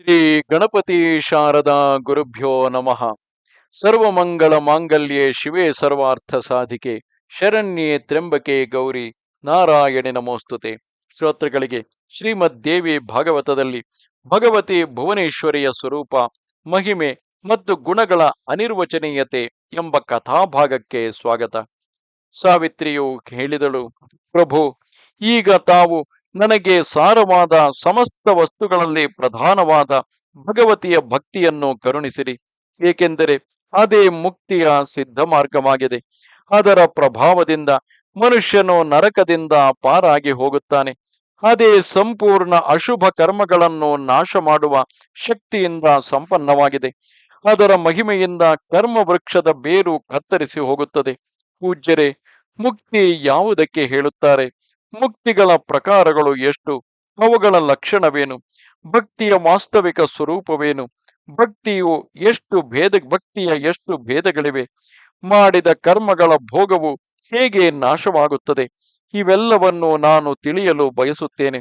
ಶ್ರೀ ಗಣಪತಿ ಶಾರದಾ ಗುರುಭ್ಯೋ ನಮಃ. ಸರ್ವಮಂಗಳ ಮಾಂಗಲ್ಯೆ ಶಿವೇ ಸರ್ವಾರ್ಥ ಸಾಧಿಕೆ, ಶರಣ್ಯೆ ತ್ರ್ಯಂಬಕೆ ಗೌರಿ ನಾರಾಯಣಿ ನಮೋಸ್ತುತೆ. ಶ್ರೋತೃಗಳಿಗೆ ಶ್ರೀಮದ್ ದೇವಿ ಭಾಗವತದಲ್ಲಿ ಭಗವತಿ ಭುವನೇಶ್ವರಿಯ ಸ್ವರೂಪ, ಮಹಿಮೆ ಮತ್ತು ಗುಣಗಳ ಅನಿರ್ವಚನೀಯತೆ ಎಂಬ ಕಥಾಭಾಗಕ್ಕೆ ಸ್ವಾಗತ. ಸಾವಿತ್ರಿಯು ಹೇಳಿದಳು, ಪ್ರಭು, ಈಗ ತಾವು ನನಗೆ ಸಾರವಾದ ಸಮಸ್ತ ವಸ್ತುಗಳಲ್ಲಿ ಪ್ರಧಾನವಾದ ಭಗವತಿಯ ಭಕ್ತಿಯನ್ನು ಕರುಣಿಸಿರಿ. ಏಕೆಂದರೆ ಅದೇ ಮುಕ್ತಿಯ ಸಿದ್ಧ ಮಾರ್ಗವಾಗಿದೆ. ಅದರ ಪ್ರಭಾವದಿಂದ ಮನುಷ್ಯನು ನರಕದಿಂದ ಪಾರಾಗಿ ಹೋಗುತ್ತಾನೆ. ಅದೇ ಸಂಪೂರ್ಣ ಅಶುಭ ಕರ್ಮಗಳನ್ನು ನಾಶ ಮಾಡುವ ಶಕ್ತಿಯಿಂದ ಸಂಪನ್ನವಾಗಿದೆ. ಅದರ ಮಹಿಮೆಯಿಂದ ಕರ್ಮ ವೃಕ್ಷದ ಬೇರು ಕತ್ತರಿಸಿ ಹೋಗುತ್ತದೆ. ಪೂಜ್ಯರೇ, ಮುಕ್ತಿ ಯಾವುದಕ್ಕೆ ಹೇಳುತ್ತಾರೆ? ಮುಕ್ತಿಗಳ ಪ್ರಕಾರಗಳು ಎಷ್ಟು? ಅವುಗಳ ಲಕ್ಷಣವೇನು? ಭಕ್ತಿಯ ವಾಸ್ತವಿಕ ಸ್ವರೂಪವೇನು? ಭಕ್ತಿಯು ಎಷ್ಟು ಭೇದ, ಭಕ್ತಿಯ ಎಷ್ಟು ಭೇದಗಳಿವೆ? ಮಾಡಿದ ಕರ್ಮಗಳ ಭೋಗವು ಹೇಗೆ ನಾಶವಾಗುತ್ತದೆ? ಇವೆಲ್ಲವನ್ನು ನಾನು ತಿಳಿಯಲು ಬಯಸುತ್ತೇನೆ.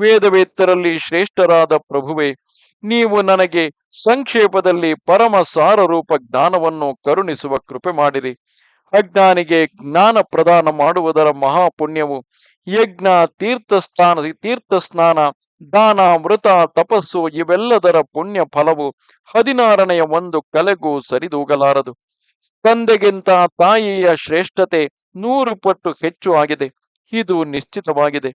ವೇದವೇತ್ತರಲ್ಲಿ ಶ್ರೇಷ್ಠರಾದ ಪ್ರಭುವೆ, ನೀವು ನನಗೆ ಸಂಕ್ಷೇಪದಲ್ಲಿ ಪರಮ ಸಾರರೂಪ ಜ್ಞಾನವನ್ನು ಕರುಣಿಸುವ ಕೃಪೆ ಮಾಡಿರಿ. ಅಜ್ಞಾನಿಗೆ ಜ್ಞಾನ ಪ್ರದಾನ ಮಾಡುವುದರ ಮಹಾಪುಣ್ಯವು ಯಜ್ಞ ತೀರ್ಥ ಸ್ನಾನ ದಾನ, ಮೃತ, ತಪಸ್ಸು ಇವೆಲ್ಲದರ ಪುಣ್ಯ ಫಲವು ಹದಿನಾರನೆಯ ಒಂದು ಕಲೆಗೂ ಸರಿದೂಗಲಾರದು. ತಂದೆಗಿಂತ ತಾಯಿಯ ಶ್ರೇಷ್ಠತೆ ನೂರು ಪಟ್ಟು ಹೆಚ್ಚು ಆಗಿದೆ. ಇದು ನಿಶ್ಚಿತವಾಗಿದೆ.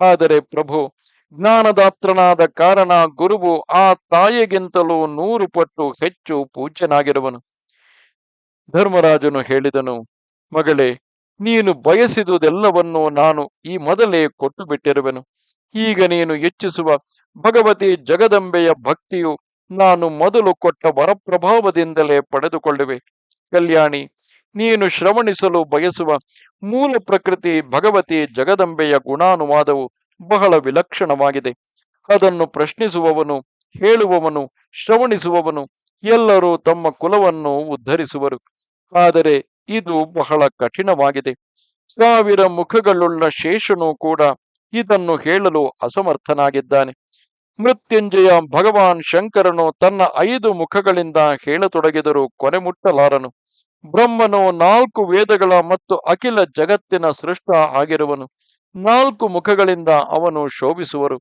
ಆದರೆ ಪ್ರಭು, ಜ್ಞಾನದಾತ್ರನಾದ ಕಾರಣ ಗುರುವು ಆ ತಾಯಿಗಿಂತಲೂ ನೂರು ಪಟ್ಟು ಹೆಚ್ಚು ಪೂಜ್ಯನಾಗಿರುವನು. ಧರ್ಮರಾಜನು ಹೇಳಿದನು, ಮಗಳೇ, ನೀನು ಬಯಸಿದುದೆಲ್ಲವನ್ನು ನಾನು ಈ ಮೊದಲೇ ಕೊಟ್ಟು ಬಿಟ್ಟಿರುವೆನು ಈಗ ನೀನು ಹೆಚ್ಚಿಸುವ ಭಗವತಿ ಜಗದಂಬೆಯ ಭಕ್ತಿಯು ನಾನು ಮೊದಲು ಕೊಟ್ಟ ವರಪ್ರಭಾವದಿಂದಲೇ ಪಡೆದುಕೊಳ್ಳುವೆ. ಕಲ್ಯಾಣಿ, ನೀನು ಶ್ರವಣಿಸಲು ಬಯಸುವ ಮೂಲ ಪ್ರಕೃತಿ ಭಗವತಿ ಜಗದಂಬೆಯ ಗುಣಾನುವಾದವು ಬಹಳ ವಿಲಕ್ಷಣವಾಗಿದೆ. ಅದನ್ನು ಪ್ರಶ್ನಿಸುವವನು, ಹೇಳುವವನು, ಶ್ರವಣಿಸುವವನು ಎಲ್ಲರೂ ತಮ್ಮ ಕುಲವನ್ನು ಉದ್ಧರಿಸುವರು. ಆದರೆ ಇದು ಬಹಳ ಕಠಿಣವಾಗಿದೆ. ಸಾವಿರ ಮುಖಗಳುಳ್ಳ ಶೇಷನು ಕೂಡ ಇದನ್ನು ಹೇಳಲು ಅಸಮರ್ಥನಾಗಿದ್ದಾನೆ. ಮೃತ್ಯುಂಜಯ ಭಗವಾನ್ ಶಂಕರನು ತನ್ನ ಐದು ಮುಖಗಳಿಂದ ಹೇಳತೊಡಗಿದರೂ ಕೊನೆ ಮುಟ್ಟಲಾರನು. ಬ್ರಹ್ಮನು ನಾಲ್ಕು ವೇದಗಳ ಮತ್ತು ಅಖಿಲ ಜಗತ್ತಿನ ಸೃಷ್ಟ ಆಗಿರುವನು. ನಾಲ್ಕು ಮುಖಗಳಿಂದ ಅವನು ಶೋಭಿಸುವರು.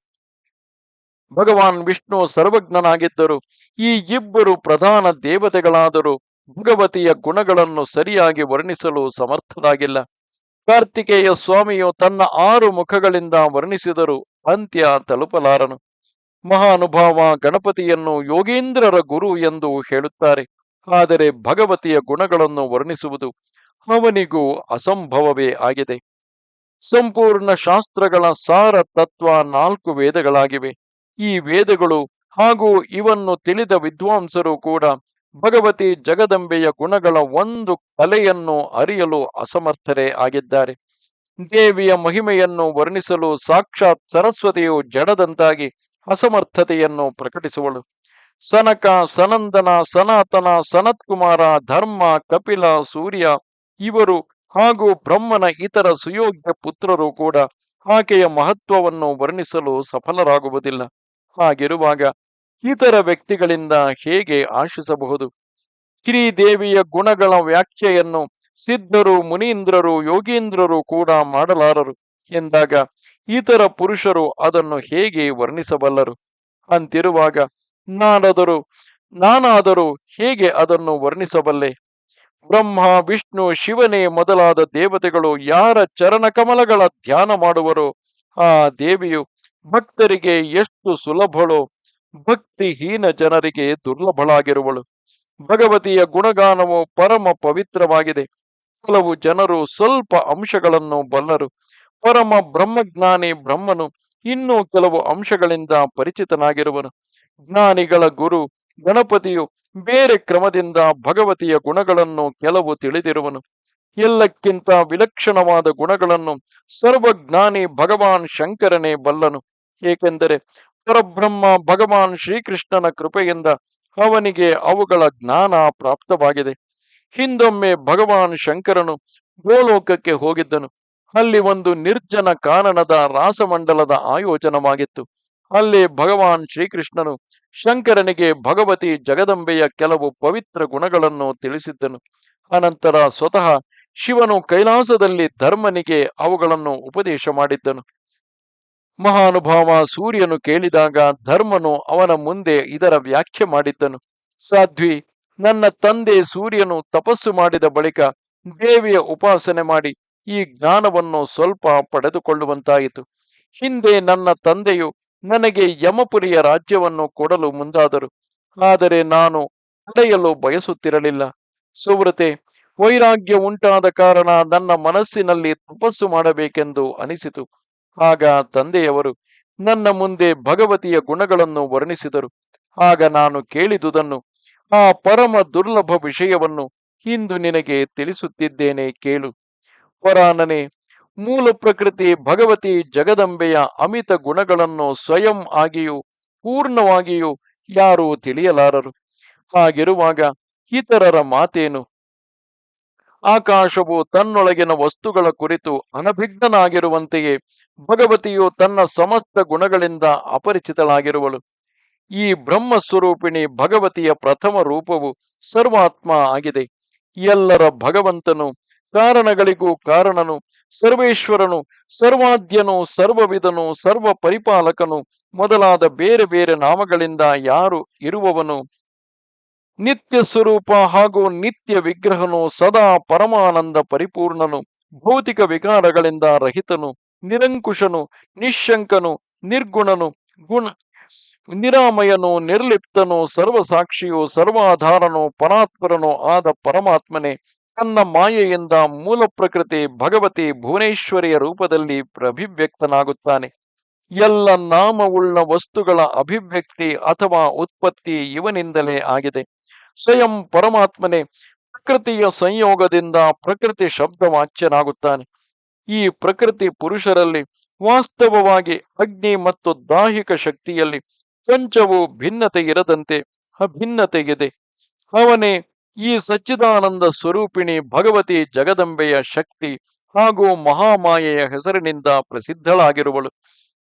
ಭಗವಾನ್ ವಿಷ್ಣು ಸರ್ವಜ್ಞನಾಗಿದ್ದರು. ಈ ಇಬ್ಬರು ಪ್ರಧಾನ ದೇವತೆಗಳಾದರೂ. ಭಗವತಿಯ ಗುಣಗಳನ್ನು ಸರಿಯಾಗಿ ವರ್ಣಿಸಲು ಸಮರ್ಥರಾಗಿಲ್ಲ ಕಾರ್ತಿಕೇಯ ಸ್ವಾಮಿಯು ತನ್ನ ಆರು ಮುಖಗಳಿಂದ ವರ್ಣಿಸಿದರು ಅಂತ್ಯ ತಲುಪಲಾರನು. ಮಹಾನುಭಾವ ಗಣಪತಿಯನ್ನು ಯೋಗೀಂದ್ರರ ಗುರು ಎಂದು ಹೇಳುತ್ತಾರೆ. ಆದರೆ ಭಗವತಿಯ ಗುಣಗಳನ್ನು ವರ್ಣಿಸುವುದು ಅವನಿಗೂ ಅಸಂಭವವೇ ಆಗಿದೆ. ಸಂಪೂರ್ಣ ಶಾಸ್ತ್ರಗಳ ಸಾರ ತತ್ವ ನಾಲ್ಕು ವೇದಗಳಾಗಿವೆ. ಈ ವೇದಗಳು ಹಾಗೂ ಇವನ್ನು ತಿಳಿದ ವಿದ್ವಾಂಸರು ಕೂಡ ಭಗವತಿ ಜಗದಂಬೆಯ ಗುಣಗಳ ಒಂದು ಕಲೆಯನ್ನು ಅರಿಯಲು ಅಸಮರ್ಥರೇ ಆಗಿದ್ದಾರೆ. ದೇವಿಯ ಮಹಿಮೆಯನ್ನು ವರ್ಣಿಸಲು ಸಾಕ್ಷಾತ್ ಸರಸ್ವತಿಯು ಜಡದಂತಾಗಿ ಅಸಮರ್ಥತೆಯನ್ನು ಪ್ರಕಟಿಸುವಳು. ಸನಕ, ಸನಂದನ, ಸನಾತನ, ಸನತ್ಕುಮಾರ, ಧರ್ಮ, ಕಪಿಲ, ಸೂರ್ಯ ಇವರು ಹಾಗೂ ಬ್ರಹ್ಮನ ಇತರ ಸುಯೋಗ್ಯ ಪುತ್ರರು ಕೂಡ ಆಕೆಯ ಮಹತ್ವವನ್ನು ವರ್ಣಿಸಲು ಸಫಲರಾಗುವುದಿಲ್ಲ. ಹಾಗಿರುವಾಗ ಇತರ ವ್ಯಕ್ತಿಗಳಿಂದ ಹೇಗೆ ಆಶಿಸಬಹುದು? ಕಿರಿದೇವಿಯ ಗುಣಗಳ ವ್ಯಾಖ್ಯೆಯನ್ನು ಸಿದ್ಧರು, ಮುನೀಂದ್ರರು, ಯೋಗೀಂದ್ರರು ಕೂಡ ಮಾಡಲಾರರು ಎಂದಾಗ ಇತರ ಪುರುಷರು ಅದನ್ನು ಹೇಗೆ ವರ್ಣಿಸಬಲ್ಲರು? ಅಂತಿರುವಾಗ, ನಾನಾದರೂ ನಾನಾದರೂ ಹೇಗೆ ಅದನ್ನು ವರ್ಣಿಸಬಲ್ಲೆ? ಬ್ರಹ್ಮ, ವಿಷ್ಣು, ಶಿವನೇ ಮೊದಲಾದ ದೇವತೆಗಳು ಯಾರ ಚರಣಕಮಲಗಳ ಧ್ಯಾನ ಮಾಡುವರೋ? ಆ ದೇವಿಯು ಭಕ್ತರಿಗೆ ಎಷ್ಟು ಸುಲಭಳೋ ಭಕ್ತಿಹೀನ ಜನರಿಗೆ ದುರ್ಲಭಳಾಗಿರುವಳು. ಭಗವತಿಯ ಗುಣಗಾನವು ಪರಮ ಪವಿತ್ರವಾಗಿದೆ. ಹಲವು ಜನರು ಸ್ವಲ್ಪ ಅಂಶಗಳನ್ನು ಬಲ್ಲರು. ಪರಮ ಬ್ರಹ್ಮಜ್ಞಾನಿ ಬ್ರಹ್ಮನು ಇನ್ನೂ ಕೆಲವು ಅಂಶಗಳಿಂದ ಪರಿಚಿತನಾಗಿರುವನು. ಜ್ಞಾನಿಗಳ ಗುರು ಗಣಪತಿಯು ಬೇರೆ ಕ್ರಮದಿಂದ ಭಗವತಿಯ ಗುಣಗಳನ್ನು ಕೆಲವು ತಿಳಿದಿರುವನು. ಎಲ್ಲಕ್ಕಿಂತ ವಿಲಕ್ಷಣವಾದ ಗುಣಗಳನ್ನು ಸರ್ವಜ್ಞಾನಿ ಭಗವಾನ್ ಶಂಕರನೇ ಬಲ್ಲನು. ಏಕೆಂದರೆ ಪರಬ್ರಹ್ಮ ಭಗವಾನ್ ಶ್ರೀಕೃಷ್ಣನ ಕೃಪೆಯಿಂದ ಅವನಿಗೆ ಅವುಗಳ ಜ್ಞಾನ ಪ್ರಾಪ್ತವಾಗಿದೆ. ಹಿಂದೊಮ್ಮೆ ಭಗವಾನ್ ಶಂಕರನು ಗೋಲೋಕಕ್ಕೆ ಹೋಗಿದ್ದನು. ಅಲ್ಲಿ ಒಂದು ನಿರ್ಜನ ಕಾನನದ ರಾಸಮಂಡಲದ ಆಯೋಜನವಾಗಿತ್ತು. ಅಲ್ಲಿ ಭಗವಾನ್ ಶ್ರೀಕೃಷ್ಣನು ಶಂಕರನಿಗೆ ಭಗವತಿ ಜಗದಂಬೆಯ ಕೆಲವು ಪವಿತ್ರ ಗುಣಗಳನ್ನು ತಿಳಿಸಿದ್ದನು. ಅನಂತರ ಸ್ವತಃ ಶಿವನು ಕೈಲಾಸದಲ್ಲಿ ಧರ್ಮನಿಗೆ ಅವುಗಳನ್ನು ಉಪದೇಶ ಮಾಡಿದ್ದನು. ಮಹಾನುಭಾವ ಸೂರ್ಯನು ಕೇಳಿದಾಗ ಧರ್ಮನು ಅವನ ಮುಂದೆ ಇದರ ವ್ಯಾಖ್ಯೆ ಮಾಡಿದ್ದನು. ಸಾಧ್ವಿ, ನನ್ನ ತಂದೆ ಸೂರ್ಯನು ತಪಸ್ಸು ಮಾಡಿದ ಬಳಿಕ ದೇವಿಯ ಉಪಾಸನೆ ಮಾಡಿ ಈ ಜ್ಞಾನವನ್ನು ಸ್ವಲ್ಪ ಪಡೆದುಕೊಳ್ಳುವಂತಾಯಿತು. ಹಿಂದೆ ನನ್ನ ತಂದೆಯು ನನಗೆ ಯಮಪುರಿಯ ರಾಜ್ಯವನ್ನು ಕೊಡಲು ಮುಂದಾದರು. ಆದರೆ ನಾನು ಪಡೆಯಲು ಬಯಸುತ್ತಿರಲಿಲ್ಲ. ಸುವ್ರತೆ, ವೈರಾಗ್ಯ ಉಂಟಾದ ಕಾರಣ ನನ್ನ ಮನಸ್ಸಿನಲ್ಲಿ ತಪಸ್ಸು ಮಾಡಬೇಕೆಂದು ಅನಿಸಿತು. ಆಗ ತಂದೆಯವರು ನನ್ನ ಮುಂದೆ ಭಗವತಿಯ ಗುಣಗಳನ್ನು ವರ್ಣಿಸಿದರು. ಆಗ ನಾನು ಕೇಳಿದುದನ್ನು, ಆ ಪರಮ ದುರ್ಲಭ ವಿಷಯವನ್ನು ಇಂದು ನಿನಗೆ ತಿಳಿಸುತ್ತಿದ್ದೇನೆ ಕೇಳು. ಪರಾನನೆ ಮೂಲ ಪ್ರಕೃತಿ ಭಗವತಿ ಜಗದಂಬೆಯ ಅಮಿತ ಗುಣಗಳನ್ನು ಸ್ವಯಂ ಆಗಿಯೂ ಪೂರ್ಣವಾಗಿಯೂ ಯಾರೂ ತಿಳಿಯಲಾರರು. ಹಾಗಿರುವಾಗ ಇತರರ ಮಾತೇನು? ಆಕಾಶವು ತನ್ನೊಳಗಿನ ವಸ್ತುಗಳ ಕುರಿತು ಅನಭಿಜ್ಞನಾಗಿರುವಂತೆಯೇ ಭಗವತಿಯು ತನ್ನ ಸಮಸ್ತ ಗುಣಗಳಿಂದ ಅಪರಿಚಿತಳಾಗಿರುವಳು. ಈ ಬ್ರಹ್ಮಸ್ವರೂಪಿಣಿ ಭಗವತಿಯ ಪ್ರಥಮ ರೂಪವು ಸರ್ವಾತ್ಮ ಆಗಿದೆ. ಎಲ್ಲರ ಭಗವಂತನು, ಕಾರಣಗಳಿಗೂ ಕಾರಣನು, ಸರ್ವೇಶ್ವರನು ಸರ್ವಾದ್ಯನು ಸರ್ವವಿಧನು ಸರ್ವ ಪರಿಪಾಲಕನು ಮೊದಲಾದ ಬೇರೆ ಬೇರೆ ನಾಮಗಳಿಂದ ಯಾರು ಇರುವವನು ನಿತ್ಯ ಸ್ವರೂಪ ಹಾಗೂ ನಿತ್ಯ ವಿಗ್ರಹನು ಸದಾ ಪರಮಾನಂದ ಪರಿಪೂರ್ಣನು, ಭೌತಿಕ ವಿಕಾರಗಳಿಂದ ರಹಿತನು, ನಿರಂಕುಶನು, ನಿಶಂಕನು, ನಿರ್ಗುಣನು, ಗುಣ, ನಿರಾಮಯನು, ನಿರ್ಲಿಪ್ತನು, ಸರ್ವಸಾಕ್ಷಿಯು, ಸರ್ವಾಧಾರನು, ಪರಾತ್ಪರನು ಆದ ಪರಮಾತ್ಮನೇ. ತನ್ನ ಮಾಯೆಯಿಂದ ಮೂಲ ಪ್ರಕೃತಿ ಭಗವತಿ ಭುವನೇಶ್ವರಿಯ ರೂಪದಲ್ಲಿ ಅಭಿವ್ಯಕ್ತನಾಗುತ್ತಾನೆ. ಎಲ್ಲ ನಾಮವುಳ್ಳ ವಸ್ತುಗಳ ಅಭಿವ್ಯಕ್ತಿ ಅಥವಾ ಉತ್ಪತ್ತಿ ಇವನಿಂದಲೇ ಆಗಿದೆ. ಸ್ವಯಂ ಪರಮಾತ್ಮನೇ ಪ್ರಕೃತಿಯ ಸಂಯೋಗದಿಂದ ಪ್ರಕೃತಿ ಶಬ್ದವಾಚ್ಯನಾಗುತ್ತಾನೆ. ಈ ಪ್ರಕೃತಿ ಪುರುಷರಲ್ಲಿ ವಾಸ್ತವವಾಗಿ ಅಗ್ನಿ ಮತ್ತು ದಾಹಿಕ ಶಕ್ತಿಯಲ್ಲಿ ಕೊಂಚವು ಭಿನ್ನತೆ ಇರದಂತೆ ಅಭಿನ್ನತೆಗಿದೆ ಅವನೇ ಈ ಸಚ್ಚಿದಾನಂದ ಸ್ವರೂಪಿಣಿ ಭಗವತಿ ಜಗದಂಬೆಯ ಶಕ್ತಿ ಹಾಗೂ ಮಹಾಮಾಯೆಯ ಹೆಸರಿನಿಂದ ಪ್ರಸಿದ್ಧಳಾಗಿರುವಳು.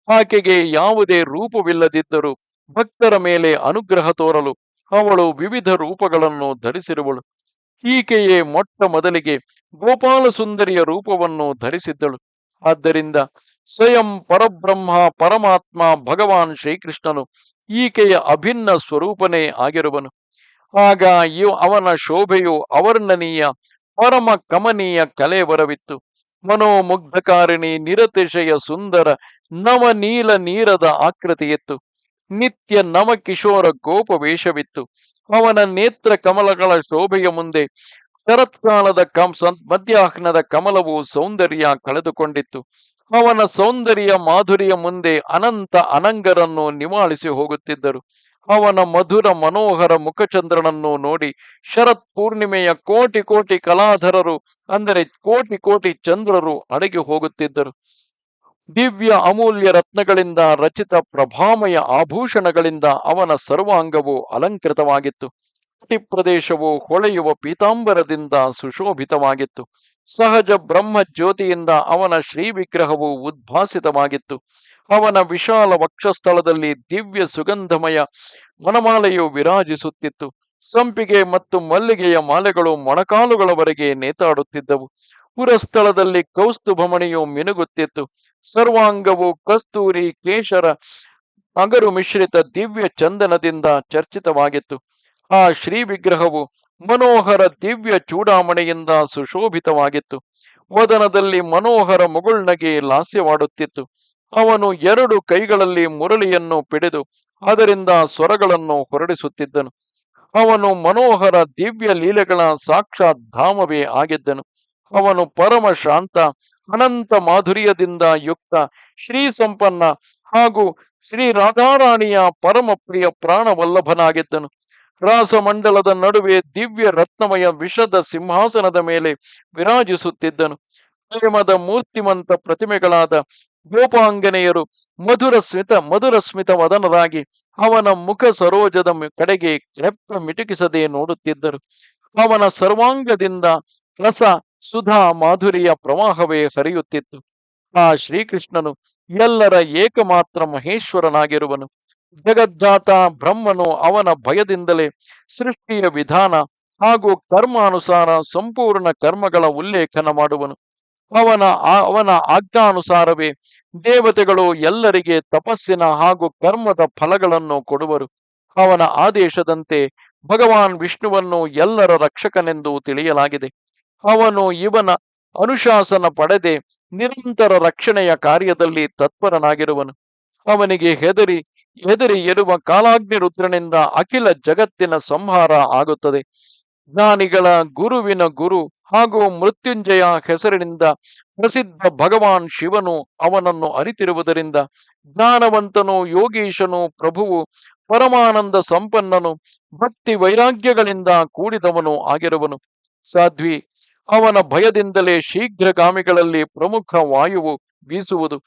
ಆಕೆಗೆ ಯಾವುದೇ ರೂಪವಿಲ್ಲದಿದ್ದರೂ ಭಕ್ತರ ಮೇಲೆ ಅನುಗ್ರಹ ತೋರಲು ಅವಳು ವಿವಿಧ ರೂಪಗಳನ್ನು ಧರಿಸಿರುವಳು. ಈಕೆಯೇ ಮೊಟ್ಟ ಮೊದಲಿಗೆ ಗೋಪಾಲ ಸುಂದರಿಯ ರೂಪವನ್ನು ಧರಿಸಿದ್ದಳು. ಆದ್ದರಿಂದ ಸ್ವಯಂ ಪರಬ್ರಹ್ಮ, ಪರಮಾತ್ಮ, ಭಗವಾನ್ ಶ್ರೀಕೃಷ್ಣನು ಈಕೆಯ ಅಭಿನ್ನ ಸ್ವರೂಪನೇ ಆಗಿರುವನು. ಆಗ ಅವನ ಶೋಭೆಯು ಅವರ್ಣನೀಯ, ಪರಮ ಕಮನೀಯ ಕಲೆವರವಿತ್ತು ಮನೋಮುಗ್ಧಕಾರಿಣಿ ನಿರತಿಶಯ ಸುಂದರ ನವನೀಲ ನೀರದ ಆಕೃತಿಯಿತ್ತು. ನಿತ್ಯ ನವಕಿಶೋರ ಗೋಪ ವೇಷವಿತ್ತು. ಅವನ ನೇತ್ರ ಕಮಲಗಳ ಶೋಭೆಯ ಮುಂದೆ ಶರತ್ಕಾಲದ ಕಂ ಮಧ್ಯಾಹ್ನದ ಕಮಲವು ಸೌಂದರ್ಯ ಕಳೆದುಕೊಂಡಿತ್ತು. ಅವನ ಸೌಂದರ್ಯ ಮಾಧುರಿಯ ಮುಂದೆ ಅನಂತ ಅನಂಗರನ್ನು ನಿವಾಳಿಸಿ ಹೋಗುತ್ತಿದ್ದರು. ಅವನ ಮಧುರ ಮನೋಹರ ಮುಖಚಂದ್ರನನ್ನು ನೋಡಿ ಶರತ್ ಪೂರ್ಣಿಮೆಯ ಕೋಟಿ ಕೋಟಿ ಕಲಾಧರರು, ಅಂದರೆ ಕೋಟಿ ಕೋಟಿ ಚಂದ್ರರು ಅಡಗಿ ಹೋಗುತ್ತಿದ್ದರು. ದಿವ್ಯ ಅಮೂಲ್ಯ ರತ್ನಗಳಿಂದ ರಚಿತ ಪ್ರಭಾಮಯ ಆಭೂಷಣಗಳಿಂದ ಅವನ ಸರ್ವಾಂಗವು ಅಲಂಕೃತವಾಗಿತ್ತು. ಕಟಿ ಪ್ರದೇಶವು ಹೊಳೆಯುವ ಪೀತಾಂಬರದಿಂದ ಸುಶೋಭಿತವಾಗಿತ್ತು. ಸಹಜ ಬ್ರಹ್ಮ ಜ್ಯೋತಿಯಿಂದ ಅವನ ಶ್ರೀ ವಿಗ್ರಹವು ಉದ್ಭಾಸಿತವಾಗಿತ್ತು. ಅವನ ವಿಶಾಲ ವಕ್ಷಸ್ಥಳದಲ್ಲಿ ದಿವ್ಯ ಸುಗಂಧಮಯ ಮನಮಾಲೆಯು ವಿರಾಜಿಸುತ್ತಿತ್ತು. ಸಂಪಿಗೆ ಮತ್ತು ಮಲ್ಲಿಗೆಯ ಮಾಲೆಗಳು ಮೊಣಕಾಲುಗಳವರೆಗೆ ನೇತಾಡುತ್ತಿದ್ದವು. ಪುರಸ್ಥಳದಲ್ಲಿ ಕೌಸ್ತುಭಮಣಿಯು ಮಿನುಗುತ್ತಿತ್ತು. ಸರ್ವಾಂಗವು ಕಸ್ತೂರಿ ಕೇಶರ ಅಗರು ಮಿಶ್ರಿತ ದಿವ್ಯ ಚಂದನದಿಂದ ಚರ್ಚಿತವಾಗಿತ್ತು. ಆ ಶ್ರೀ ವಿಗ್ರಹವು ಮನೋಹರ ದಿವ್ಯ ಚೂಡಾಮಣೆಯಿಂದ ಸುಶೋಭಿತವಾಗಿತ್ತು. ವದನದಲ್ಲಿ ಮನೋಹರ ಮುಗುಳ್ನಗೆ ಲಾಸ್ಯವಾಡುತ್ತಿತ್ತು. ಅವನು ಎರಡು ಕೈಗಳಲ್ಲಿ ಮುರಳಿಯನ್ನು ಪಿಡಿದು ಅದರಿಂದ ಸ್ವರಗಳನ್ನು ಹೊರಡಿಸುತ್ತಿದ್ದನು. ಅವನು ಮನೋಹರ ದಿವ್ಯ ಲೀಲೆಗಳ ಸಾಕ್ಷಾತ್ ಧಾಮವೇ ಆಗಿದ್ದನು. ಅವನು ಪರಮ ಶಾಂತ ಅನಂತ ಮಾಧುರ್ಯದಿಂದ ಯುಕ್ತ, ಶ್ರೀ ಸಂಪನ್ನ ಹಾಗೂ ಶ್ರೀ ರಾಧಾರಾಣಿಯ ಪರಮ ಪ್ರಿಯ ಪ್ರಾಣವಲ್ಲಭನಾಗಿದ್ದನು. ರಾಸಮಂಡಲದ ನಡುವೆ ದಿವ್ಯ ರತ್ನಮಯ ವಿಷದ ಸಿಂಹಾಸನದ ಮೇಲೆ ವಿರಾಜಿಸುತ್ತಿದ್ದನು. ಪ್ರೇಮದ ಮೂರ್ತಿಮಂತ ಪ್ರತಿಮೆಗಳಾದ ಗೋಪಾಂಗನೆಯರು ಮಧುರ ಸ್ಮಿತ ಮಧುರ ಸ್ಮಿತ ವದನರಾಗಿ ಅವನ ಮುಖ ಸರೋಜದ ಕಡೆಗೆ ಕೆಪ್ಪ ಮಿಟುಕಿಸದೆ ನೋಡುತ್ತಿದ್ದರು. ಅವನ ಸರ್ವಾಂಗದಿಂದ ರಸ ಸುಧಾ ಮಾಧುರಿಯ ಪ್ರವಾಹವೇ ಹರಿಯುತ್ತಿತ್ತು. ಆ ಶ್ರೀಕೃಷ್ಣನು ಎಲ್ಲರ ಏಕಮಾತ್ರ ಮಹೇಶ್ವರನಾಗಿರುವನು. ಜಗದ್ದಾತ ಬ್ರಹ್ಮನು ಅವನ ಭಯದಿಂದಲೇ ಸೃಷ್ಟಿಯ ವಿಧಾನ ಹಾಗೂ ಕರ್ಮಾನುಸಾರ ಸಂಪೂರ್ಣ ಕರ್ಮಗಳ ಉಲ್ಲೇಖನ ಮಾಡುವನು. ಅವನ ಅವನ ಆಜ್ಞಾನುಸಾರವೇ ದೇವತೆಗಳು ಎಲ್ಲರಿಗೆ ತಪಸ್ಸಿನ ಹಾಗೂ ಕರ್ಮದ ಫಲಗಳನ್ನು ಕೊಡುವರು. ಅವನ ಆದೇಶದಂತೆ ಭಗವಾನ್ ವಿಷ್ಣುವನ್ನು ಎಲ್ಲರ ರಕ್ಷಕನೆಂದು ತಿಳಿಯಲಾಗಿದೆ. ಅವನು ಇವನ ಅನುಶಾಸನ ಪಡೆದೆ ನಿರಂತರ ರಕ್ಷಣೆಯ ಕಾರ್ಯದಲ್ಲಿ ತತ್ಪರನಾಗಿರುವನು. ಅವನಿಗೆ ಹೆದರಿ ಹೆದರಿ ಎರುವ ಕಾಲಾಗ್ನಿ ರುದ್ರನಿಂದ ಅಖಿಲ ಜಗತ್ತಿನ ಸಂಹಾರ ಆಗುತ್ತದೆ. ಜ್ಞಾನಿಗಳ ಗುರುವಿನ ಗುರು ಹಾಗೂ ಮೃತ್ಯುಂಜಯ ಹೆಸರಿನಿಂದ ಪ್ರಸಿದ್ಧ ಭಗವಾನ್ ಶಿವನು ಅವನನ್ನು ಅರಿತಿರುವುದರಿಂದ ಜ್ಞಾನವಂತನು, ಯೋಗೀಶನು, ಪ್ರಭುವು, ಪರಮಾನಂದ ಸಂಪನ್ನನು, ಭಕ್ತಿ ವೈರಾಗ್ಯಗಳಿಂದ ಕೂಡಿದವನು ಆಗಿರುವನು. ಸಾಧ್ವಿ ಅವನ ಭಯದಿಂದಲೇ ಶೀಘ್ರಗಾಮಿಗಳಲ್ಲಿ ಪ್ರಮುಖ ವಾಯುವು ಬೀಸುವುದು.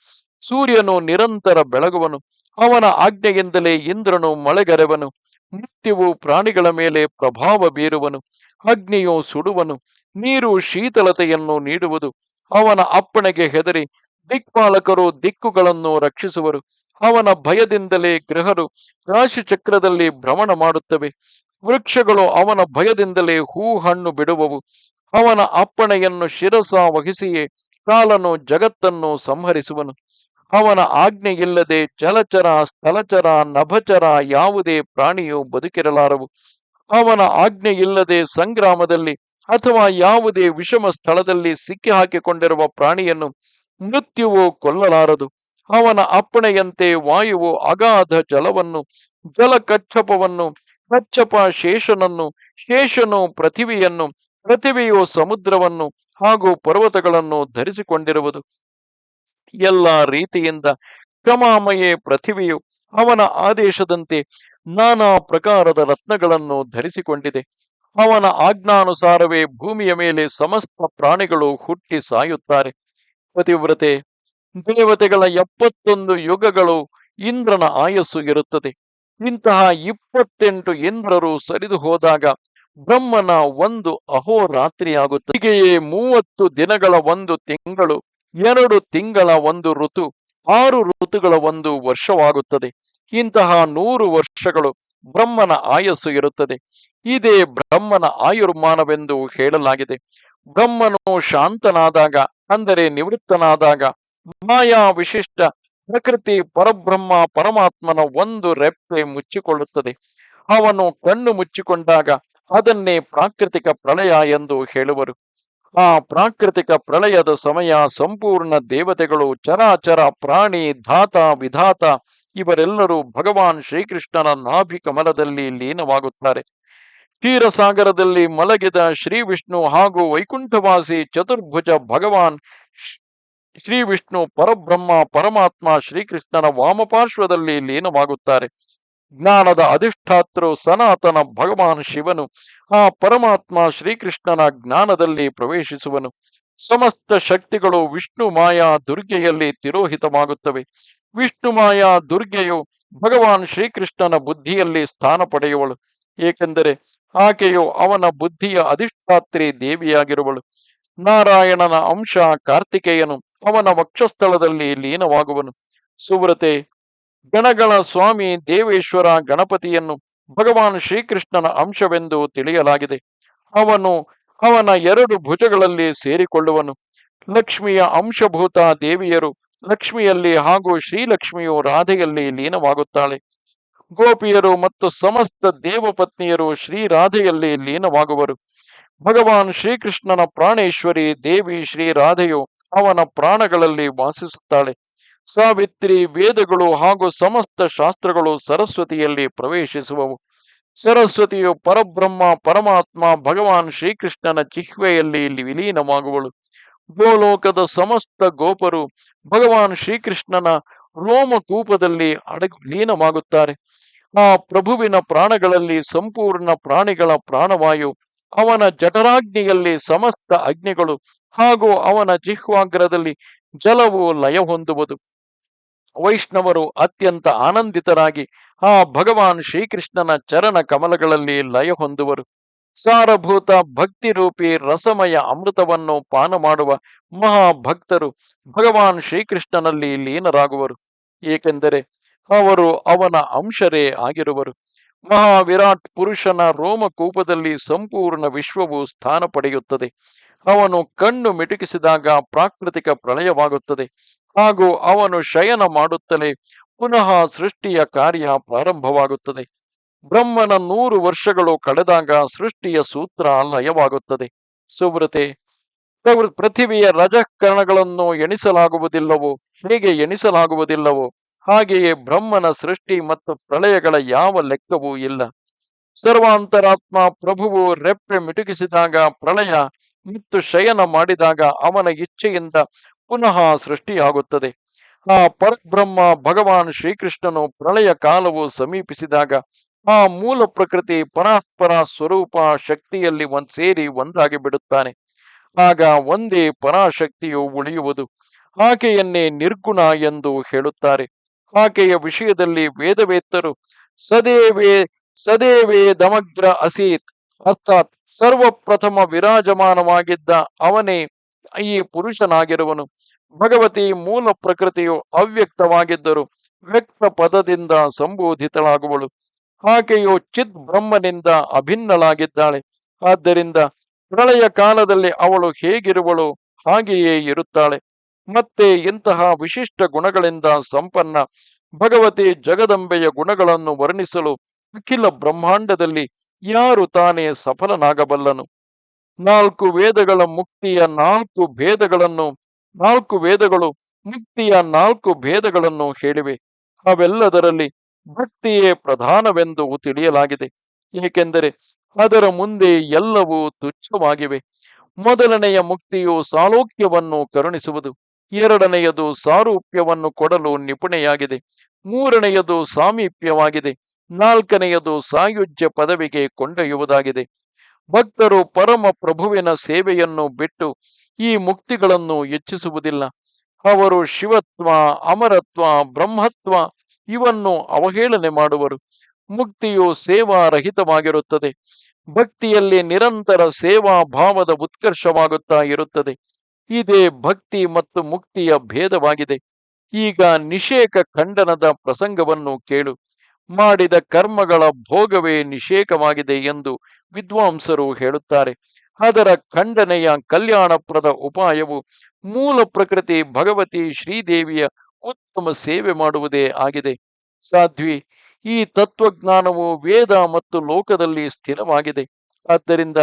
ಸೂರ್ಯನು ನಿರಂತರ ಬೆಳಗುವನು. ಅವನ ಆಜ್ಞೆಯಿಂದಲೇ ಇಂದ್ರನು ಮಳೆಗರೆವನು. ನಿತ್ಯವು ಪ್ರಾಣಿಗಳ ಮೇಲೆ ಪ್ರಭಾವ ಬೀರುವನು. ಅಗ್ನಿಯು ಸುಡುವನು. ನೀರು ಶೀತಲತೆಯನ್ನು ನೀಡುವುದು. ಅವನ ಅಪ್ಪಣೆಗೆ ಹೆದರಿ ದಿಕ್ಪಾಲಕರು ದಿಕ್ಕುಗಳನ್ನು ರಕ್ಷಿಸುವರು. ಅವನ ಭಯದಿಂದಲೇ ಗ್ರಹರು ರಾಶಿಚಕ್ರದಲ್ಲಿ ಭ್ರಮಣ ಮಾಡುತ್ತವೆ. ವೃಕ್ಷಗಳು ಅವನ ಭಯದಿಂದಲೇ ಹೂ ಹಣ್ಣು ಬಿಡುವವು. ಅವನ ಅಪ್ಪಣೆಯನ್ನು ಶಿರಸ ವಹಿಸಿಯೇ ಕಾಲನು ಜಗತ್ತನ್ನು ಸಂಹರಿಸುವನು. ಅವನ ಆಜ್ಞೆಯಿಲ್ಲದೆ ಜಲಚರ ಸ್ಥಳಚರ ನಭಚರ ಯಾವುದೇ ಪ್ರಾಣಿಯು ಬದುಕಿರಲಾರವು. ಅವನ ಆಜ್ಞೆಯಿಲ್ಲದೆ ಸಂಗ್ರಾಮದಲ್ಲಿ ಅಥವಾ ಯಾವುದೇ ವಿಷಮ ಸ್ಥಳದಲ್ಲಿ ಸಿಕ್ಕಿ ಹಾಕಿಕೊಂಡಿರುವ ಪ್ರಾಣಿಯನ್ನು ಮೃತ್ಯುವು ಕೊಲ್ಲಲಾರದು. ಅವನ ಅಪ್ಪಣೆಯಂತೆ ವಾಯುವು ಅಗಾಧ ಜಲವನ್ನು ಜಲ ಕಚ್ಚಪವನ್ನು ಕಚ್ಚಪ ಶೇಷನನ್ನು, ಶೇಷನು ಪೃಥಿವಿಯನ್ನು ಪೃಥಿವಿಯು ಸಮುದ್ರವನ್ನು ಹಾಗೂ ಪರ್ವತಗಳನ್ನು ಧರಿಸಿಕೊಂಡಿರುವುದು. ಎಲ್ಲ ರೀತಿಯಿಂದ ಕ್ರಮಾಮಯೇ ಪ್ರತಿಭೆಯು ಅವನ ಆದೇಶದಂತೆ ನಾನಾ ಪ್ರಕಾರದ ರತ್ನಗಳನ್ನು ಧರಿಸಿಕೊಂಡಿದೆ. ಅವನ ಆಜ್ಞಾನುಸಾರವೇ ಭೂಮಿಯ ಮೇಲೆ ಸಮಸ್ತ ಪ್ರಾಣಿಗಳು ಹುಟ್ಟಿ ಸಾಯುತ್ತಾರೆ. ಪತಿವ್ರತೆ, ದೇವತೆಗಳ ಎಪ್ಪತ್ತೊಂದು ಯುಗಗಳು ಇಂದ್ರನ ಆಯಸ್ಸು ಇರುತ್ತದೆ. ಇಂತಹ ಇಪ್ಪತ್ತೆಂಟು ಇಂದ್ರರು ಸರಿದು ಹೋದಾಗ ಬ್ರಹ್ಮನ ಒಂದು ಅಹೋರಾತ್ರಿಯಾಗುತ್ತದೆ. ಹೀಗೆಯೇ ಮೂವತ್ತು ದಿನಗಳ ಒಂದು ತಿಂಗಳು, ಎರಡು ತಿಂಗಳ ಒಂದು ಋತು, ಆರು ಋತುಗಳ ಒಂದು ವರ್ಷವಾಗುತ್ತದೆ. ಇಂತಹ ನೂರು ವರ್ಷಗಳು ಬ್ರಹ್ಮನ ಆಯಸ್ಸು ಇರುತ್ತದೆ. ಇದೇ ಬ್ರಹ್ಮನ ಆಯುರ್ಮಾನವೆಂದು ಹೇಳಲಾಗಿದೆ. ಬ್ರಹ್ಮನು ಶಾಂತನಾದಾಗ, ಅಂದರೆ ನಿವೃತ್ತನಾದಾಗ, ಮಾಯಾ ವಿಶಿಷ್ಟ ಪ್ರಕೃತಿ ಪರಬ್ರಹ್ಮ ಪರಮಾತ್ಮನ ಒಂದು ರೆಪ್ಪೆ ಮುಚ್ಚಿಕೊಳ್ಳುತ್ತದೆ. ಅವನು ಕಣ್ಣು ಮುಚ್ಚಿಕೊಂಡಾಗ ಅದನ್ನೇ ಪ್ರಾಕೃತಿಕ ಪ್ರಳಯ ಎಂದು ಹೇಳುವರು. ಆ ಪ್ರಾಕೃತಿಕ ಪ್ರಳಯದ ಸಮಯ ಸಂಪೂರ್ಣ ದೇವತೆಗಳು, ಚರಾಚರ ಪ್ರಾಣಿ, ಧಾತ, ವಿಧಾತ ಇವರೆಲ್ಲರೂ ಭಗವಾನ್ ಶ್ರೀಕೃಷ್ಣನ ನಾಭಿ ಕಮಲದಲ್ಲಿ ಲೀನವಾಗುತ್ತಾರೆ. ಕ್ಷೀರಸಾಗರದಲ್ಲಿ ಮಲಗಿದ ಶ್ರೀ ವಿಷ್ಣು ಹಾಗೂ ವೈಕುಂಠವಾಸಿ ಚತುರ್ಭುಜ ಭಗವಾನ್ ಶ್ರೀ ವಿಷ್ಣು ಪರಬ್ರಹ್ಮ ಪರಮಾತ್ಮ ಶ್ರೀಕೃಷ್ಣನ ವಾಮಪಾರ್ಶ್ವದಲ್ಲಿ ಲೀನವಾಗುತ್ತಾರೆ. ಜ್ಞಾನದ ಅಧಿಷ್ಠಾತೃ ಸನಾತನ ಭಗವಾನ್ ಶಿವನು, ಆ ಪರಮಾತ್ಮ ಶ್ರೀಕೃಷ್ಣನ ಜ್ಞಾನದಲ್ಲಿ ಪ್ರವೇಶಿಸುವನು. ಸಮಸ್ತ ಶಕ್ತಿಗಳು ವಿಷ್ಣು ಮಾಯಾ ದುರ್ಗೆಯಲ್ಲಿ ತಿರೋಹಿತವಾಗುತ್ತವೆ. ವಿಷ್ಣು ಮಾಯಾ ದುರ್ಗೆಯು ಭಗವಾನ್ ಶ್ರೀಕೃಷ್ಣನ ಬುದ್ಧಿಯಲ್ಲಿ ಸ್ಥಾನ ಪಡೆಯುವಳು. ಏಕೆಂದರೆ ಆಕೆಯು ಅವನ ಬುದ್ಧಿಯ ಅಧಿಷ್ಠಾತ್ರಿ ದೇವಿಯಾಗಿರುವಳು. ನಾರಾಯಣನ ಅಂಶ ಕಾರ್ತಿಕೇಯನು ಅವನ ವಕ್ಷಸ್ಥಳದಲ್ಲಿ ಲೀನವಾಗುವನು. ಸುವ್ರತೆ ಗಣಗಳ ಸ್ವಾಮಿ ದೇವೇಶ್ವರ ಗಣಪತಿಯನ್ನು ಭಗವಾನ್ ಶ್ರೀಕೃಷ್ಣನ ಅಂಶವೆಂದು ತಿಳಿಯಲಾಗಿದೆ. ಅವನು ಅವನ ಎರಡು ಭುಜಗಳಲ್ಲಿ ಸೇರಿಕೊಳ್ಳುವನು. ಲಕ್ಷ್ಮಿಯ ಅಂಶಭೂತ ದೇವಿಯರು ಲಕ್ಷ್ಮಿಯಲ್ಲಿ ಹಾಗೂ ಶ್ರೀಲಕ್ಷ್ಮಿಯು ರಾಧೆಯಲ್ಲಿ ಲೀನವಾಗುತ್ತಾಳೆ. ಗೋಪಿಯರು ಮತ್ತು ಸಮಸ್ತ ದೇವಪತ್ನಿಯರು ಶ್ರೀ ರಾಧೆಯಲ್ಲಿ ಲೀನವಾಗುವರು. ಭಗವಾನ್ ಶ್ರೀಕೃಷ್ಣನ ಪ್ರಾಣೇಶ್ವರಿ ದೇವಿ ಶ್ರೀ ರಾಧೆಯು ಅವನ ಪ್ರಾಣಗಳಲ್ಲಿ ವಾಸಿಸುತ್ತಾಳೆ. ಸಾವಿತ್ರಿ ವೇದಗಳು ಹಾಗೂ ಸಮಸ್ತ ಶಾಸ್ತ್ರಗಳು ಸರಸ್ವತಿಯಲ್ಲಿ ಪ್ರವೇಶಿಸುವವು. ಸರಸ್ವತಿಯು ಪರಬ್ರಹ್ಮ, ಪರಮಾತ್ಮ, ಭಗವಾನ್ ಶ್ರೀಕೃಷ್ಣನ ಚಿಹ್ವೆಯಲ್ಲಿ ಇಲ್ಲಿ ವಿಲೀನವಾಗುವಳು. ಗೋಲೋಕದ ಸಮಸ್ತ ಗೋಪರು ಭಗವಾನ್ ಶ್ರೀಕೃಷ್ಣನ ರೋಮಕೂಪದಲ್ಲಿ ಅಡಗ ಲೀನವಾಗುತ್ತಾರೆ. ಆ ಪ್ರಭುವಿನ ಪ್ರಾಣಗಳಲ್ಲಿ ಸಂಪೂರ್ಣ ಪ್ರಾಣಿಗಳ ಪ್ರಾಣವಾಯು, ಅವನ ಜಠರಾಗ್ನಿಯಲ್ಲಿ ಸಮಸ್ತ ಅಗ್ನಿಗಳು ಹಾಗೂ ಅವನ ಜಿಹ್ವಾಗ್ರದಲ್ಲಿ ಜಲವು ಲಯ ಹೊಂದುವುದು. ವೈಷ್ಣವರು ಅತ್ಯಂತ ಆನಂದಿತರಾಗಿ ಆ ಭಗವಾನ್ ಶ್ರೀಕೃಷ್ಣನ ಚರಣ ಕಮಲಗಳಲ್ಲಿ ಲಯ ಹೊಂದುವರು. ಸಾರಭೂತ ಭಕ್ತಿ ರೂಪಿ ರಸಮಯ ಅಮೃತವನ್ನು ಪಾನ ಮಾಡುವ ಮಹಾಭಕ್ತರು ಭಗವಾನ್ ಶ್ರೀಕೃಷ್ಣನಲ್ಲಿ ಲೀನರಾಗುವರು. ಏಕೆಂದರೆ ಅವರು ಅವನ ಅಂಶರೇ ಆಗಿರುವರು. ಮಹಾವಿರಾಟ್ ಪುರುಷನ ರೋಮಕೂಪದಲ್ಲಿ ಸಂಪೂರ್ಣ ವಿಶ್ವವು ಸ್ಥಾನ ಪಡೆಯುತ್ತದೆ. ಅವನು ಕಣ್ಣು ಮಿಟುಕಿಸಿದಾಗ ಪ್ರಾಕೃತಿಕ ಪ್ರಳಯವಾಗುತ್ತದೆ. ಹಾಗೂ ಅವನು ಶಯನ ಮಾಡುತ್ತಲೇ ಪುನಃ ಸೃಷ್ಟಿಯ ಕಾರ್ಯ ಪ್ರಾರಂಭವಾಗುತ್ತದೆ. ಬ್ರಹ್ಮನ ನೂರು ವರ್ಷಗಳು ಕಳೆದಾಗ ಸೃಷ್ಟಿಯ ಸೂತ್ರ ಲಯವಾಗುತ್ತದೆ ಪ್ರವೃ- ಪೃಥಿವಿಯ ರಜಕರಣಗಳನ್ನು ಎಣಿಸಲಾಗುವುದಿಲ್ಲವೋ, ಹೇಗೆ ಎಣಿಸಲಾಗುವುದಿಲ್ಲವೋ, ಹಾಗೆಯೇ ಬ್ರಹ್ಮನ ಸೃಷ್ಟಿ ಮತ್ತು ಪ್ರಳಯಗಳ ಯಾವ ಲೆಕ್ಕವೂ ಇಲ್ಲ. ಸರ್ವಾಂತರಾತ್ಮ ಪ್ರಭುವು ರೆಪ್ಪೆ ಮಿಟುಕಿಸಿದಾಗ ಪ್ರಳಯ ಮತ್ತು ಶಯನ ಮಾಡಿದಾಗ ಅವನ ಇಚ್ಛೆಯಿಂದ ಪುನಃ ಸೃಷ್ಟಿಯಾಗುತ್ತದೆ. ಆ ಪರಬ್ರಹ್ಮ ಭಗವಾನ್ ಶ್ರೀಕೃಷ್ಣನು ಪ್ರಳಯ ಕಾಲವು ಸಮೀಪಿಸಿದಾಗ ಆ ಮೂಲ ಪ್ರಕೃತಿ ಪರಾತ್ಪರ ಸ್ವರೂಪ ಶಕ್ತಿಯಲ್ಲಿ ಒಂದ್ ಸೇರಿ ಒಂದಾಗಿ ಬಿಡುತ್ತಾನೆ. ಆಗ ಒಂದೇ ಪರಾಶಕ್ತಿಯು ಉಳಿಯುವುದು. ಆಕೆಯನ್ನೇ ನಿರ್ಗುಣ ಎಂದು ಹೇಳುತ್ತಾರೆ. ಆಕೆಯ ವಿಷಯದಲ್ಲಿ ವೇದವೇತ್ತರು, ಸದೇವೇ ಸದೇವೇ ದಮಗ್ರ ಅಸೀತ್, ಅರ್ಥಾತ್ ಸರ್ವಪ್ರಥಮ ವಿರಾಜಮಾನವಾಗಿದ್ದ ಅವನೇ ಈ ಪುರುಷನಾಗಿರುವನು. ಭಗವತಿ ಮೂಲ ಪ್ರಕೃತಿಯು ಅವ್ಯಕ್ತವಾಗಿದ್ದರು ವ್ಯಕ್ತ ಪದದಿಂದ ಸಂಬೋಧಿತಳಾಗುವಳು. ಆಕೆಯು ಚಿತ್ ಬ್ರಹ್ಮನಿಂದ ಅಭಿನ್ನಳಾಗಿದ್ದಾಳೆ. ಆದ್ದರಿಂದ ಪ್ರಳಯ ಕಾಲದಲ್ಲಿ ಅವಳು ಹೇಗಿರುವಳು ಹಾಗೆಯೇ ಇರುತ್ತಾಳೆ. ಮತ್ತೆ ಇಂತಹ ವಿಶಿಷ್ಟ ಗುಣಗಳಿಂದ ಸಂಪನ್ನ ಭಗವತಿ ಜಗದಂಬೆಯ ಗುಣಗಳನ್ನು ವರ್ಣಿಸಲು ಅಖಿಲ ಬ್ರಹ್ಮಾಂಡದಲ್ಲಿ ಯಾರು ತಾನೇ ಸಫಲನಾಗಬಲ್ಲನು? ನಾಲ್ಕು ವೇದಗಳ ಮುಕ್ತಿಯ ನಾಲ್ಕು ಭೇದಗಳನ್ನು, ನಾಲ್ಕು ವೇದಗಳು ಮುಕ್ತಿಯ ನಾಲ್ಕು ಭೇದಗಳನ್ನು ಹೇಳಿವೆ. ಅವೆಲ್ಲದರಲ್ಲಿ ಭಕ್ತಿಯೇ ಪ್ರಧಾನವೆಂದು ತಿಳಿಯಲಾಗಿದೆ. ಏಕೆಂದರೆ ಅದರ ಮುಂದೆ ಎಲ್ಲವೂ ತುಚ್ಛವಾಗಿವೆ. ಮೊದಲನೆಯ ಮುಕ್ತಿಯು ಸಾಲೋಕ್ಯವನ್ನು ಕರುಣಿಸುವುದು, ಎರಡನೆಯದು ಸಾರೂಪ್ಯವನ್ನು ಕೊಡಲು ನಿಪುಣೆಯಾಗಿದೆ, ಮೂರನೆಯದು ಸಾಮೀಪ್ಯವಾಗಿದೆ, ನಾಲ್ಕನೆಯದು ಸಾಯುಜ್ಯ ಪದವಿಗೆ ಕೊಂಡೊಯ್ಯುವುದಾಗಿದೆ. ಭಕ್ತರು ಪರಮ ಪ್ರಭುವಿನ ಸೇವೆಯನ್ನು ಬಿಟ್ಟು ಈ ಮುಕ್ತಿಗಳನ್ನು ಹೆಚ್ಚಿಸುವುದಿಲ್ಲ. ಅವರು ಶಿವತ್ವ, ಅಮರತ್ವ, ಬ್ರಹ್ಮತ್ವ ಇವನ್ನು ಅವಹೇಳನೆ ಮಾಡುವರು. ಮುಕ್ತಿಯು ಸೇವಾರಹಿತವಾಗಿರುತ್ತದೆ. ಭಕ್ತಿಯಲ್ಲಿ ನಿರಂತರ ಸೇವಾ ಭಾವದ ಉತ್ಕರ್ಷವಾಗುತ್ತಾ ಇರುತ್ತದೆ. ಇದೇ ಭಕ್ತಿ ಮತ್ತು ಮುಕ್ತಿಯ ಭೇದವಾಗಿದೆ. ಈಗ ನಿಷೇಕ ಖಂಡನದ ಪ್ರಸಂಗವನ್ನು ಕೇಳು. ಮಾಡಿದ ಕರ್ಮಗಳ ಭೋಗವೇ ನಿಷೇಕವಾಗಿದೆ ಎಂದು ವಿದ್ವಾಂಸರು ಹೇಳುತ್ತಾರೆ. ಅದರ ಖಂಡನೆಯ ಕಲ್ಯಾಣಪ್ರದ ಉಪಾಯವು ಮೂಲ ಪ್ರಕೃತಿ ಭಗವತಿ ಶ್ರೀದೇವಿಯ ಉತ್ತಮ ಸೇವೆ ಮಾಡುವುದೇ ಆಗಿದೆ. ಸಾಧ್ವಿ, ಈ ತತ್ವಜ್ಞಾನವು ವೇದ ಮತ್ತು ಲೋಕದಲ್ಲಿ ಸ್ಥಿರವಾಗಿದೆ. ಆದ್ದರಿಂದ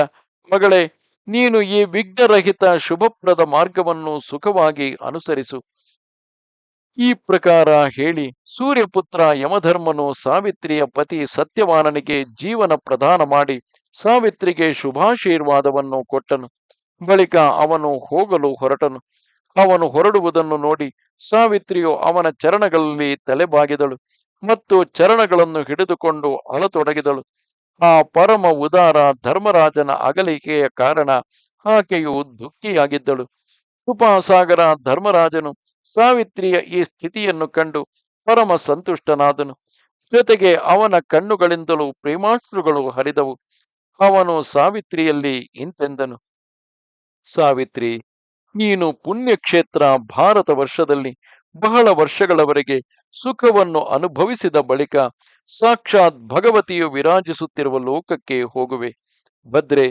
ಮಗಳೇ, ನೀನು ಈ ವಿಘ್ನರಹಿತ ಶುಭಪ್ರದ ಮಾರ್ಗವನ್ನು ಸುಖವಾಗಿ ಅನುಸರಿಸು. ಈ ಪ್ರಕಾರ ಹೇಳಿ ಸೂರ್ಯಪುತ್ರ ಯಮಧರ್ಮನು ಸಾವಿತ್ರಿಯ ಪತಿ ಸತ್ಯವಾನನಿಗೆ ಜೀವನ ಪ್ರದಾನ ಮಾಡಿ ಸಾವಿತ್ರಿಗೆ ಶುಭಾಶೀರ್ವಾದವನ್ನು ಕೊಟ್ಟನು. ಬಳಿಕ ಅವನು ಹೋಗಲು ಹೊರಟನು. ಅವನು ಹೊರಡುವುದನ್ನು ನೋಡಿ ಸಾವಿತ್ರಿಯು ಅವನ ಚರಣಗಳಲ್ಲಿ ತಲೆಬಾಗಿದಳು ಮತ್ತು ಚರಣಗಳನ್ನು ಹಿಡಿದುಕೊಂಡು ಅಳತೊಡಗಿದಳು. ಆ ಪರಮ ಉದಾರ ಧರ್ಮರಾಜನ ಅಗಲಿಕೆಯ ಕಾರಣ ಆಕೆಯು ದುಃಖಿಯಾಗಿದ್ದಳು. ಕೃಪಾಸಾಗರ ಧರ್ಮರಾಜನು ಸಾವಿತ್ರಿಯ ಈ ಸ್ಥಿತಿಯನ್ನು ಕಂಡು ಪರಮ ಸಂತುಷ್ಟನಾದನು. ಜೊತೆಗೆ ಅವನ ಕಣ್ಣುಗಳಿಂದಲೂ ಪ್ರೇಮಾಸ್ತ್ರಗಳು ಹರಿದವು. ಅವನು ಸಾವಿತ್ರಿಯಲ್ಲಿ ಇಂತೆಂದನು. ಸಾವಿತ್ರಿ, ನೀನು ಪುಣ್ಯಕ್ಷೇತ್ರ ಭಾರತ ವರ್ಷದಲ್ಲಿ ಬಹಳ ವರ್ಷಗಳವರೆಗೆ ಸುಖವನ್ನು ಅನುಭವಿಸಿದ ಬಳಿಕ ಸಾಕ್ಷಾತ್ ಭಗವತಿಯು ವಿರಾಜಿಸುತ್ತಿರುವ ಲೋಕಕ್ಕೆ ಹೋಗುವೆ. ಭದ್ರೆ,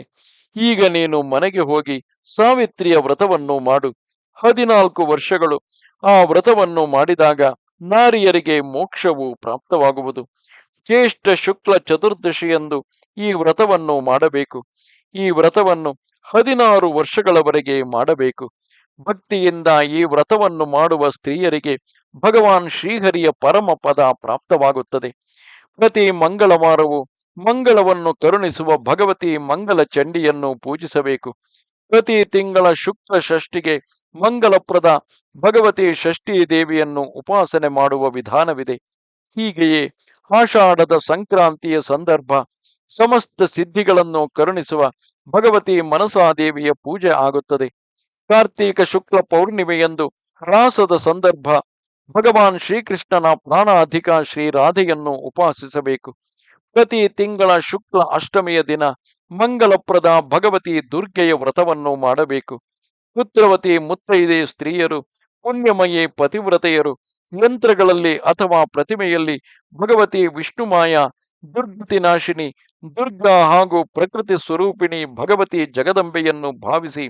ಈಗ ನೀನು ಮನೆಗೆ ಹೋಗಿ ಸಾವಿತ್ರಿಯ ವ್ರತವನ್ನು ಮಾಡು. ಹದಿನಾಲ್ಕು ವರ್ಷಗಳು ಆ ವ್ರತವನ್ನು ಮಾಡಿದಾಗ ನಾರಿಯರಿಗೆ ಮೋಕ್ಷವು ಪ್ರಾಪ್ತವಾಗುವುದು. ಜ್ಯೇಷ್ಠ ಶುಕ್ಲ ಚತುರ್ದಶಿಯಂದು ಈ ವ್ರತವನ್ನು ಮಾಡಬೇಕು. ಈ ವ್ರತವನ್ನು ಹದಿನಾರು ವರ್ಷಗಳವರೆಗೆ ಮಾಡಬೇಕು. ಭಕ್ತಿಯಿಂದ ಈ ವ್ರತವನ್ನು ಮಾಡುವ ಸ್ತ್ರೀಯರಿಗೆ ಭಗವಾನ್ ಶ್ರೀಹರಿಯ ಪರಮ ಪದ ಪ್ರಾಪ್ತವಾಗುತ್ತದೆ. ಪ್ರತಿ ಮಂಗಳವಾರವೂ ಮಂಗಳವನ್ನು ಕರುಣಿಸುವ ಭಗವತಿ ಮಂಗಳ ಚಂಡಿಯನ್ನು ಪೂಜಿಸಬೇಕು. ಪ್ರತಿ ತಿಂಗಳ ಶುಕ್ಲ ಷಷ್ಠಿಗೆ ಮಂಗಲಪ್ರದ ಭಗವತಿ ಷಷ್ಠಿ ದೇವಿಯನ್ನು ಉಪಾಸನೆ ಮಾಡುವ ವಿಧಾನವಿದೆ. ಹೀಗೆಯೇ ಆಷಾಢದ ಸಂಕ್ರಾಂತಿಯ ಸಂದರ್ಭ ಸಮಸ್ತ ಸಿದ್ಧಿಗಳನ್ನು ಕರುಣಿಸುವ ಭಗವತಿ ಮನಸಾದೇವಿಯ ಪೂಜೆ ಆಗುತ್ತದೆ. ಕಾರ್ತೀಕ ಶುಕ್ಲ ಪೌರ್ಣಿಮೆಯಂದು ರಾಸದ ಸಂದರ್ಭ ಭಗವಾನ್ ಶ್ರೀಕೃಷ್ಣನ ಪ್ರಾಣಾಧಿಕ ಶ್ರೀ ರಾಧೆಯನ್ನು ಉಪಾಸಿಸಬೇಕು. ಪ್ರತಿ ತಿಂಗಳ ಶುಕ್ಲ ಅಷ್ಟಮಿಯ ದಿನ ಮಂಗಲಪ್ರದ ಭಗವತಿ ದುರ್ಗೆಯ ವ್ರತವನ್ನು ಮಾಡಬೇಕು. ಪುತ್ರವತಿ ಮುತ್ತೈದೆ ಸ್ತ್ರೀಯರು, ಪುಣ್ಯಮಯಿ ಪತಿವ್ರತೆಯರು, ಯಂತ್ರಗಳಲ್ಲಿ ಅಥವಾ ಪ್ರತಿಮೆಯಲ್ಲಿ ಭಗವತಿ ವಿಷ್ಣುಮಾಯ, ದುರ್ಗತಿ ನಾಶಿನಿ, ದುರ್ಗಾ ಹಾಗೂ ಪ್ರಕೃತಿ ಸ್ವರೂಪಿಣಿ ಭಗವತಿ ಜಗದಂಬೆಯನ್ನು ಭಾವಿಸಿ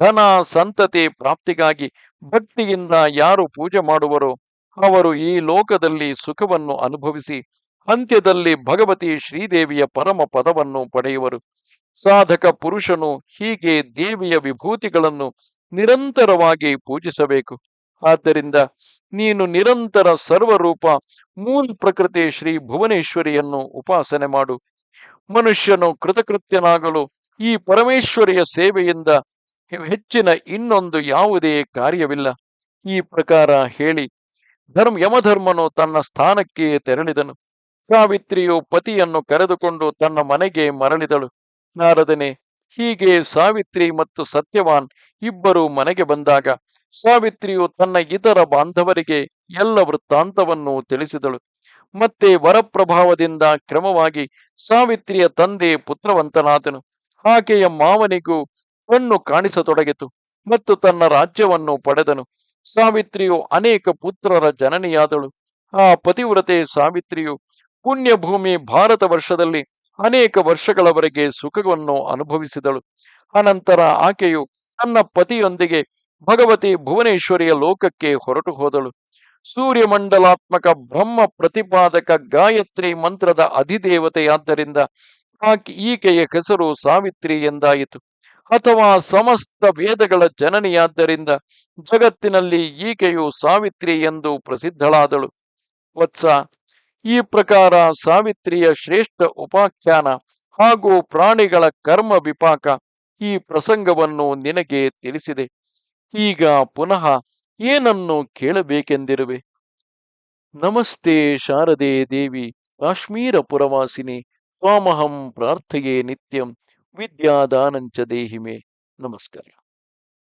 ಧನ ಸಂತತಿ ಪ್ರಾಪ್ತಿಗಾಗಿ ಭಕ್ತಿಯಿಂದ ಯಾರು ಪೂಜೆ ಮಾಡುವರೋ ಅವರು ಈ ಲೋಕದಲ್ಲಿ ಸುಖವನ್ನು ಅನುಭವಿಸಿ ಅಂತ್ಯದಲ್ಲಿ ಭಗವತಿ ಶ್ರೀದೇವಿಯ ಪರಮ ಪದವನ್ನು ಪಡೆಯುವರು. ಸಾಧಕ ಪುರುಷನು ಹೀಗೆ ದೇವಿಯ ವಿಭೂತಿಗಳನ್ನು ನಿರಂತರವಾಗಿ ಪೂಜಿಸಬೇಕು. ಆದ್ದರಿಂದ ನೀನು ನಿರಂತರ ಸರ್ವರೂಪ ಮೂಲ ಪ್ರಕೃತಿ ಶ್ರೀ ಭುವನೇಶ್ವರಿಯನ್ನು ಉಪಾಸನೆ ಮಾಡು. ಮನುಷ್ಯನು ಕೃತಕೃತ್ಯನಾಗಲು ಈ ಪರಮೇಶ್ವರಿಯ ಸೇವೆಯಿಂದ ಹೆಚ್ಚಿನ ಇನ್ನೊಂದು ಯಾವುದೇ ಕಾರ್ಯವಿಲ್ಲ. ಈ ಪ್ರಕಾರ ಹೇಳಿ, ಧರ್ಮ ಯಮಧರ್ಮನು ತನ್ನ ಸ್ಥಾನಕ್ಕೆ ತೆರಳಿದನು. ಸಾವಿತ್ರಿಯು ಪತಿಯನ್ನು ಕರೆದುಕೊಂಡು ತನ್ನ ಮನೆಗೆ ಮರಳಿದಳು. ನಾರದನೆ, ಹೀಗೆ ಸಾವಿತ್ರಿ ಮತ್ತು ಸತ್ಯವಾನ್ ಇಬ್ಬರು ಮನೆಗೆ ಬಂದಾಗ ಸಾವಿತ್ರಿಯು ತನ್ನ ಇತರ ಬಾಂಧವರಿಗೆ ಎಲ್ಲ ವೃತ್ತಾಂತವನ್ನು ತಿಳಿಸಿದಳು. ಮತ್ತೆ ವರಪ್ರಭಾವದಿಂದ ಕ್ರಮವಾಗಿ ಸಾವಿತ್ರಿಯ ತಂದೆ ಪುತ್ರವಂತನಾದನು. ಆಕೆಯ ಮಾವನಿಗೂ ಕಣ್ಣು ಕಾಣಿಸತೊಡಗಿತು ಮತ್ತು ತನ್ನ ರಾಜ್ಯವನ್ನು ಪಡೆದನು. ಸಾವಿತ್ರಿಯು ಅನೇಕ ಪುತ್ರರ ಜನನಿಯಾದಳು. ಆ ಪತಿವ್ರತೆ ಸಾವಿತ್ರಿಯು ಪುಣ್ಯ ಭೂಮಿ ಭಾರತ ವರ್ಷದಲ್ಲಿ ಅನೇಕ ವರ್ಷಗಳವರೆಗೆ ಸುಖವನ್ನು ಅನುಭವಿಸಿದಳು. ಅನಂತರ ಆಕೆಯು ತನ್ನ ಪತಿಯೊಂದಿಗೆ ಭಗವತಿ ಭುವನೇಶ್ವರಿಯ ಲೋಕಕ್ಕೆ ಹೊರಟು ಹೋದಳು. ಸೂರ್ಯಮಂಡಲಾತ್ಮಕ ಬ್ರಹ್ಮ ಪ್ರತಿಪಾದಕ ಗಾಯತ್ರಿ ಮಂತ್ರದ ಅಧಿದೇವತೆಯಾದ್ದರಿಂದ ಆಕೆ, ಈಕೆಯ ಹೆಸರು ಸಾವಿತ್ರಿ ಎಂದಾಯಿತು. ಅಥವಾ ಸಮಸ್ತ ವೇದಗಳ ಜನನಿಯಾದ್ದರಿಂದ ಜಗತ್ತಿನಲ್ಲಿ ಈಕೆಯು ಸಾವಿತ್ರಿ ಎಂದು ಪ್ರಸಿದ್ಧಳಾದಳು. ವತ್ಸ ಈ ಪ್ರಕಾರ ಸಾವಿತ್ರಿಯ ಶ್ರೇಷ್ಠ ಉಪಾಖ್ಯಾನ ಹಾಗೂ ಪ್ರಾಣಿಗಳ ಕರ್ಮ ವಿಪಾಕ ಈ ಪ್ರಸಂಗವನ್ನು ನಿನಗೆ ತಿಳಿಸಿದೆ. ಈಗ ಪುನಃ ಏನನ್ನು ಕೇಳಬೇಕೆಂದಿರುವೆ? ನಮಸ್ತೆ ಶಾರದೆ ದೇವಿ, ಕಾಶ್ಮೀರ ಪುರವಾಸಿನಿ ತ್ವಾಮಹಂ ಪ್ರಾರ್ಥೆಯೇ ನಿತ್ಯಂ, ವಿದ್ಯಾದಾನಂಚ ದೇಹಿಮೆ. ನಮಸ್ಕಾರ.